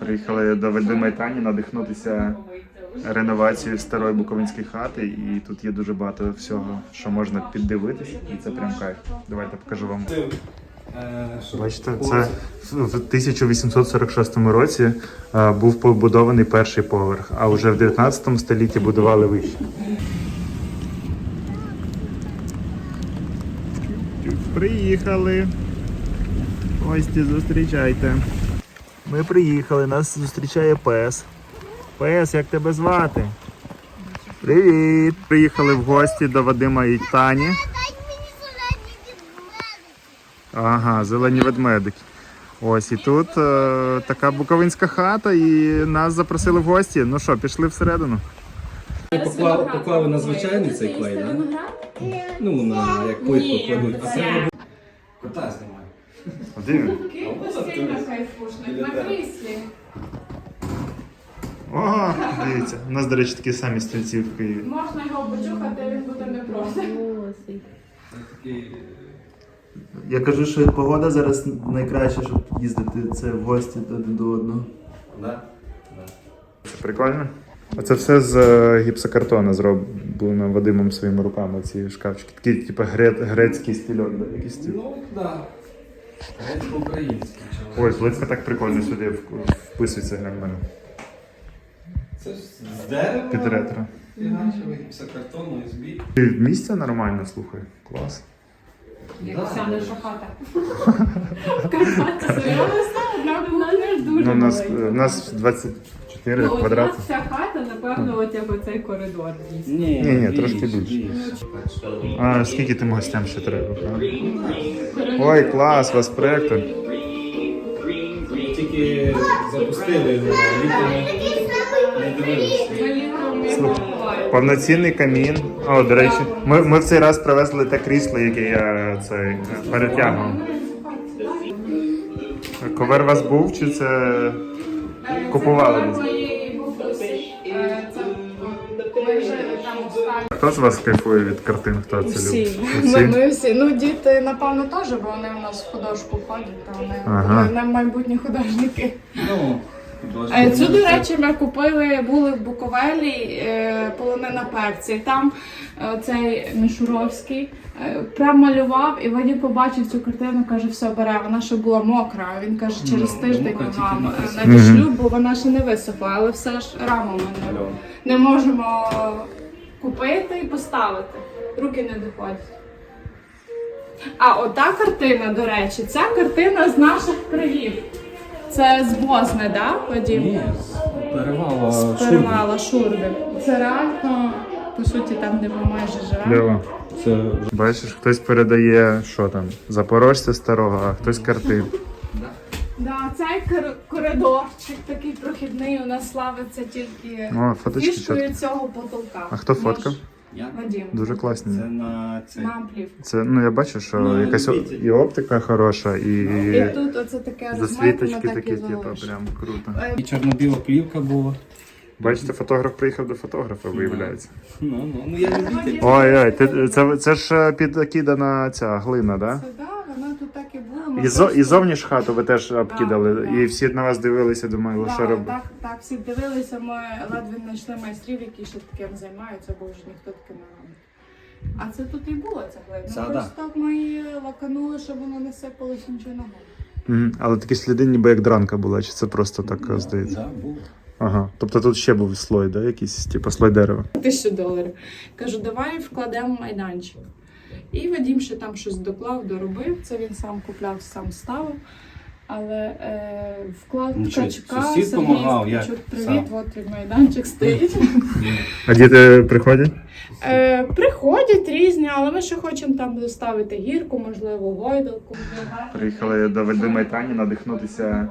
Приїхали до Вельдемайтані надихнутися реновацією старої буковинської хати, і тут є дуже багато всього, що можна піддивитись, і це прям кайф. Давайте покажу вам. Бачите, це в 1846 році е, був побудований перший поверх, а вже в 19 столітті будували вище. Приїхали. Гості, зустрічайте. Ми приїхали, нас зустрічає пес. Пес, як тебе звати? Привіт! Приїхали в гості до Вадима і Тані. Ага, зелені ведмедики. Ось і тут е, така буковинська хата, і нас запросили в гості. Ну що, пішли всередину. Поклав, поклали на звичайний цей клей, да? Ну, на як плитку кладуть, а це. Кота знімає. Сильно на кріслі. Ого, дивіться. У нас, до речі, такі самі стільці в Києві. Можна його почухати, він буде не проти. Такий Я кажу, що погода зараз найкраща, щоб їздити це в гості один до одного. Да? Це прикольно. Оце все з е, гіпсокартона зроблено Вадимом своїми руками, ці шкафчики. Такий, типу, грецький стільок, да? якийсь. Ну, да. Ой, плитка так прикольно сюди вписується мене. Це ж з дерева. Під ретро. Фігачевий, гіпсокартон, USB. І Місце нормально, слухай. Клас. Як вся наша хата. Карпати, серйозно? Одна кухня дуже Ну, у нас, маленька. у нас 24 Ну, от у квадрати. нас вся хата, напевно, от як оцей коридор дійсно. Ні, Ні, ні, трошки більше. А скільки тим гостям ще треба? а? Ой, клас, у вас проєктор. Тільки запустили його, а літом не дивилися. Ми літом не Слухай, буваємо. Повноцінний камін. О, до речі, ми, ми в цей раз привезли те крісло, яке я цей, е, перетягував. Ковер у вас був чи це купували? Це десь? Хто з вас кайфує від картин? Хто це Всі. любить? Ми, ми всі. Ну, діти, напевно, теж, бо вони в нас в художку ходять, то вони Ага. вони майбутні художники. Ну, Е, Цю, до речі, ми купили, були в Буковелі, е, полонина перці. Там е, цей Мішуровський е, прям малював, і Вадим побачив цю картину, каже, все бере, вона ще була мокра. Він каже, через Ну, тиждень мокра тільки написано. е, надішлю, бо вона ще не висохла, але все ж рамами не, не можемо купити і поставити. Руки не доходять. А ота картина, до речі, ця картина з наших країв. Це з Босни, да, Вадим? Ні, перевала З перевала Шурби. Це реально, по суті, там, де ми майже живемо. Це Бачиш, хтось передає, що там, запорожця старого, а хтось картин. Да, цей кор- коридорчик такий прохідний у нас славиться тільки О, фоточки фішкою цього потолка. А хто фоткав? я. Вадим. Дуже класні. Це на це. На амплів. Це ну я бачу, що на якась о- і оптика хороша, і І тут оце таке засвіточки так такі, і типу, прям круто. Е, І чорно-біла плівка була. Бачите, фотограф приїхав до фотографа, виявляється. Ну, ну, ну я любитель. Ой, ой, ти, це, це ж е, підкидана ця глина, так? Да, так і зо, і зовні ж хату ви теж обкидали, да. і всі на вас дивилися, думали, що робити. так, так, всі дивилися, ми ледве знайшли майстрів, які ще таким займаються, бо вже ніхто таким не робить. А це тут і було ця глина. Це, Ну, да. Просто так ми її лаканули, щоб воно не сипалося нічого на голову. Мгм. Але такі сліди ніби як дранка була, чи це просто так е, здається? Да, був. Ага. Тобто тут ще був слой, да? Якийсь, типу слой дерева. Тисячу доларів. Кажу, давай вкладемо майданчик. І Вадім ще там щось доклав, доробив. Це він сам купляв, сам ставив. Але е, вклад Нічого, ткачка, сусід Сергій помагав, як Ткачук, привіт, сам? от майданчик стоїть. А діти приходять? Е, приходять різні, але ми ще хочемо там доставити гірку, можливо, гойдалку. Приїхали до Вельдемайтані надихнутися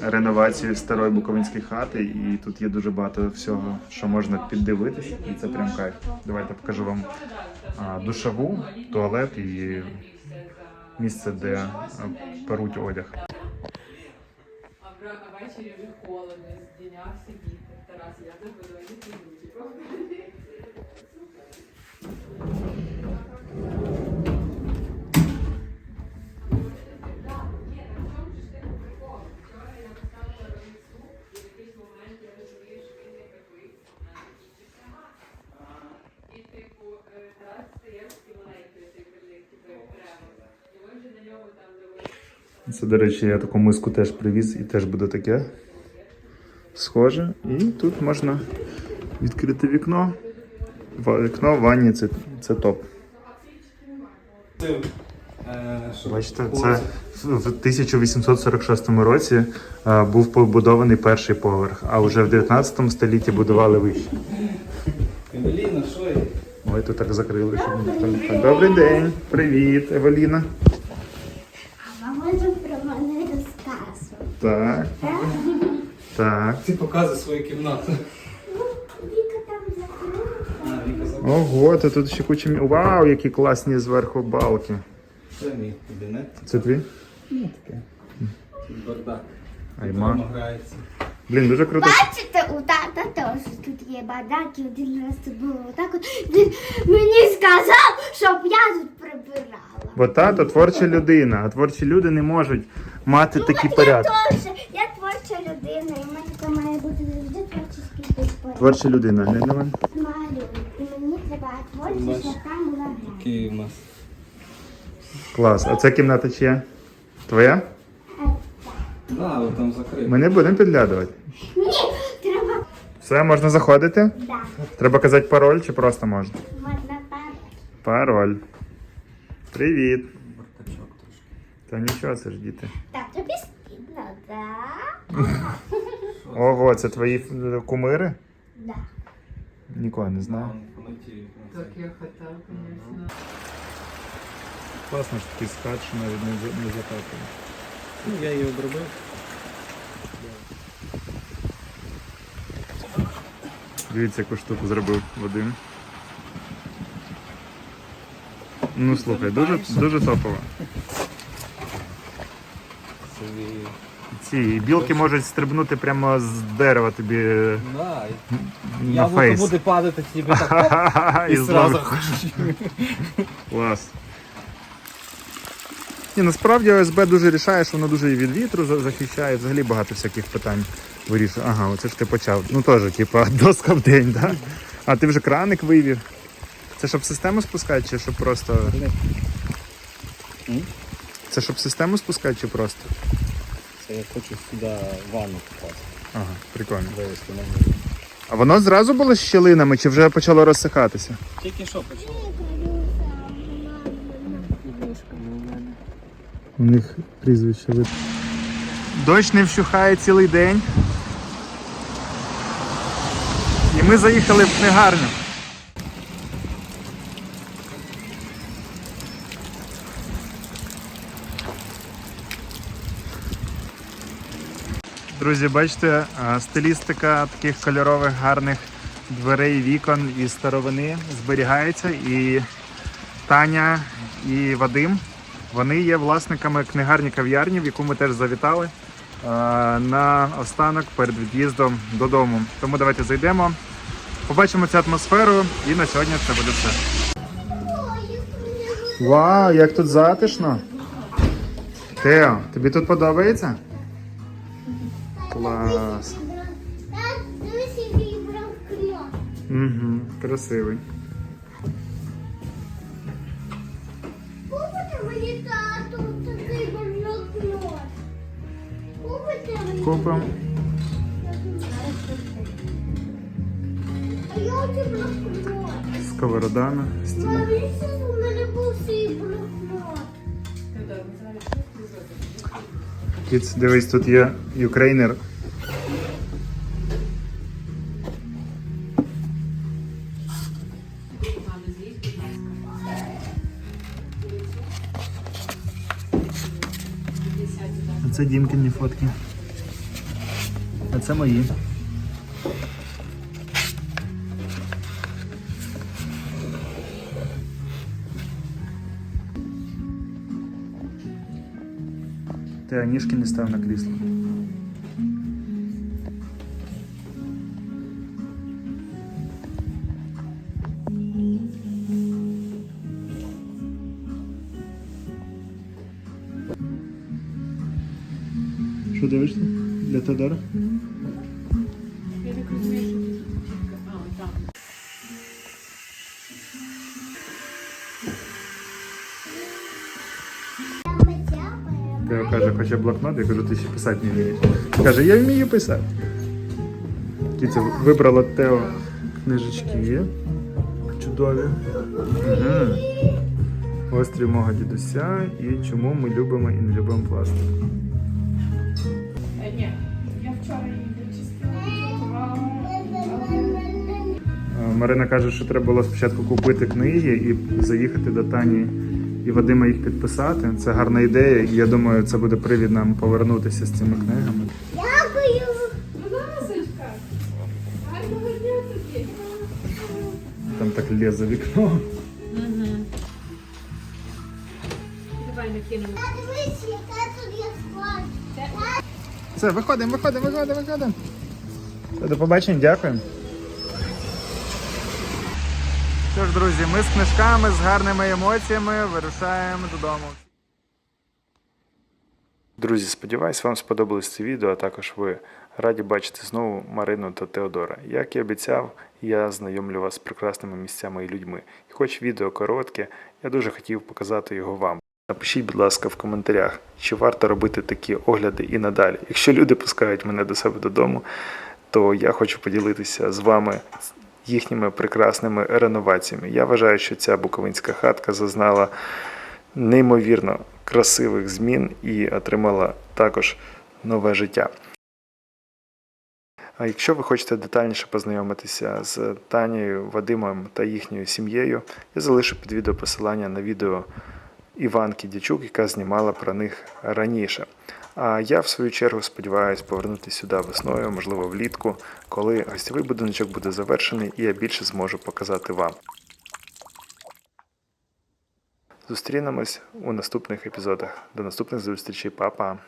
реновацією старої буковинської хати, і тут є дуже багато всього, що можна піддивитись, і це прям кайф. Давайте покажу вам а, душову, туалет і місце, де перуть одяг. А ввечері вже холодно, з дня сидіти. Тарас, я тебе буду Це, до речі, я таку миску теж привіз і теж буде таке схоже. І тут можна відкрити вікно. Вікно в ванні це, це топ. Бачите, це в 1846 році е, був побудований перший поверх, а вже в 19 столітті будували вище. Евеліна, що є? Ой, тут так закрили, щоб ніхто не. Добрий день, привіт, Евеліна. А мама вже про мене розказує. Так, так. Ти показуй свою кімнату. Ну, Віка там. Віка забула. Ого, то тут ще куча. мі- Вау, які класні зверху балки. Це мій кабінет. Це твій? Ну, таке. Тут бардак. Айма. Грається. Блін, дуже круто. Бачите, у тата теж тут є бардак, і один раз це було отак от. Він мені сказав, щоб я тут прибирала. Бо тато творча людина, а творчі люди не можуть мати такі Я порядки. теж, я творча людина, і в мене там має бути завжди творчий безпорядок. Творча людина, глянь на мене. Малюю. І мені треба творчість, щоб там була гра. Який у нас. Клас. А це кімната чия? Твоя? Да, от там закрито. Ми не будемо підглядувати. Ні, треба. Все, можна заходити? Да, Треба казати пароль чи просто можна? можна пару. Пароль. Привіт. Та нічого, це ж діти. Так, тобі стидно, так? Ого, це твої кумири? Да. Нікого не знаю. Так я хотів, звісно. Класно, що такий скат, що навіть не, не закапує. Ну, я її обробив. Дивіться, яку штуку зробив Вадим. Ну слухай, дуже, дуже топово. Ці білки можуть стрибнути прямо з дерева тобі Да, на яблуко фейс. буде падати тобі так. І І зразу. Клас. Ні, насправді ОСБ дуже рішає, що воно дуже і від вітру за- захищає, взагалі багато всяких питань вирішує. Ага, оце ж ти почав. Ну теж, типа, доска в день, так? Да? А ти вже краник вивів. Це щоб систему спускати, чи щоб просто. Це щоб систему спускати, чи просто? Це я хочу сюди ванну попасти. Ага, прикольно. Вивезти на вулицю. А воно зразу було з щілинами, чи вже почало розсихатися? Тільки що почало. У них прізвище вид. Дощ не вщухає цілий день. І ми заїхали в книгарню. Друзі, бачите, стилістика таких кольорових гарних дверей, вікон і старовини зберігається. І Таня і Вадим. Вони є власниками книгарні кав'ярні, в яку ми теж завітали е, на останок перед від'їздом додому. Тому давайте зайдемо, побачимо цю атмосферу і на сьогодні це буде все. Вау, як тут затишно! Тео, тобі тут подобається? Клас. Угу, красивий. Купите мені тату такий блокнот. Купите мені. Купимо. А я оці Кіц, дивись, тут є юкрейнер. Це Дімкині фотки. А це мої. Ти а ніжки не став на крісло. Що дивишся? Для Тодора? Каже, хоче блокнот, я кажу, ти ще писати не вмієш. Каже, я вмію писати. Кіця вибрала Тео книжечки. Чудові. Угу. Острів мого дідуся і чому ми любимо і не любимо пластик. Е, Ні, я вчора її підготувала. Е, Марина каже, що треба було спочатку купити книги і заїхати до Тані і Вадима їх підписати. Це гарна ідея, і я думаю, це буде привід нам повернутися з цими книгами. Дякую. Там так лізе вікно. Давай накинемо. Все, виходимо, виходимо, виходимо, виходимо. До побачення, дякуємо. Що ж, друзі, ми з книжками, з гарними емоціями вирушаємо додому. Друзі, сподіваюсь, вам сподобалось це відео, а також ви раді бачити знову Марину та Теодора. Як і обіцяв, я знайомлю вас з прекрасними місцями і людьми. І хоч відео коротке, я дуже хотів показати його вам. Напишіть, будь ласка, в коментарях, чи варто робити такі огляди і надалі. Якщо люди пускають мене до себе додому, то я хочу поділитися з вами їхніми прекрасними реноваціями. Я вважаю, що ця буковинська хатка зазнала неймовірно красивих змін і отримала також нове життя. А якщо ви хочете детальніше познайомитися з Танією, Вадимом та їхньою сім'єю, я залишу під відео посилання на відео Іванки Дячук, яка знімала про них раніше. А я, в свою чергу, сподіваюся повернутися сюди весною, можливо, влітку, коли гостєвий будиночок буде завершений і я більше зможу показати вам. Зустрінемось у наступних епізодах. До наступних зустрічей, Па-па!